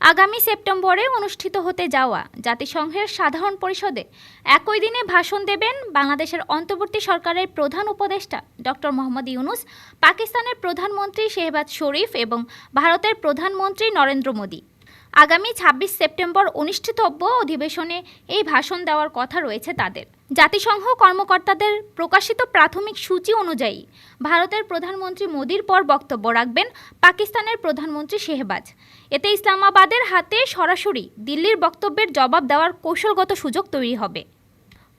আগামী সেপ্টেম্বরে অনুষ্ঠিত হতে যাওয়া জাতিসংঘের সাধারণ পরিষদে একই দিনে ভাষণ দেবেন বাংলাদেশের অন্তর্বর্তী সরকারের প্রধান উপদেষ্টা ডক্টর মোহাম্মদ ইউনুস, পাকিস্তানের প্রধানমন্ত্রী শেহবাজ শরীফ এবং ভারতের প্রধানমন্ত্রী নরেন্দ্র মোদী। আগামী ছাব্বিশ সেপ্টেম্বর অনুষ্ঠিতব্য অধিবেশনে এই ভাষণ দেওয়ার কথা রয়েছে তাদের। জাতিসংঘ কর্মকর্তাদের প্রকাশিত প্রাথমিক সূচি অনুযায়ী ভারতের প্রধানমন্ত্রী মোদির পর বক্তব্য রাখবেন পাকিস্তানের প্রধানমন্ত্রী শেহবাজ। এতে ইসলামাবাদের হাতে সরাসরি দিল্লির বক্তব্যের জবাব দেওয়ার কৌশলগত সুযোগ তৈরি হবে।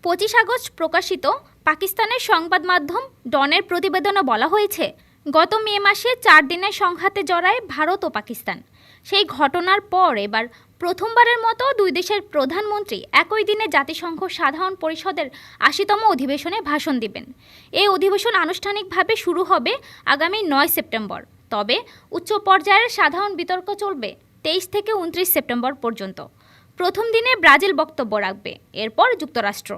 পঁচিশ আগস্ট প্রকাশিত পাকিস্তানের সংবাদ মাধ্যম ডনের প্রতিবেদনে বলা হয়েছে গত মে মাসে চার দিনের সংঘাতে জড়ায় ভারত ও পাকিস্তান। সেই ঘটনার পর এবার প্রথমবারের মতো দুই দেশের প্রধানমন্ত্রী একই দিনে জাতিসংঘ সাধারণ পরিষদের আশিতম অধিবেশনে ভাষণ দিবেন। এই অধিবেশন আনুষ্ঠানিকভাবে শুরু হবে আগামী নয় সেপ্টেম্বর। তবে উচ্চ পর্যায়ের সাধারণ বিতর্ক চলবে তেইশ থেকে উনত্রিশ সেপ্টেম্বর পর্যন্ত। প্রথম দিনে ব্রাজিল বক্তব্য রাখবে, এরপর যুক্তরাষ্ট্র।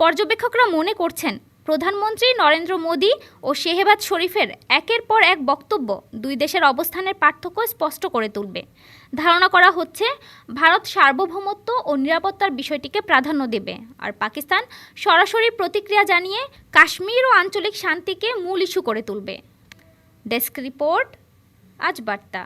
পর্যবেক্ষকরা মনে করছেন প্রধানমন্ত্রী নরেন্দ্র মোদী ও শেহবাজ শরীফের একের পর এক বক্তব্য দুই দেশের অবস্থানের পার্থক্য স্পষ্ট করে তুলবে। ধারণা করা হচ্ছে, ভারত সার্বভৌমত্ব ও নিরাপত্তার বিষয়টিকে প্রাধান্য দেবে। আর পাকিস্তান সরাসরি প্রতিক্রিয়া জানিয়ে কাশ্মীর ও আঞ্চলিক শান্তিকে মূল ইস্যু করে তুলবে। ডেস্ক রিপোর্ট, আজ বার্তা।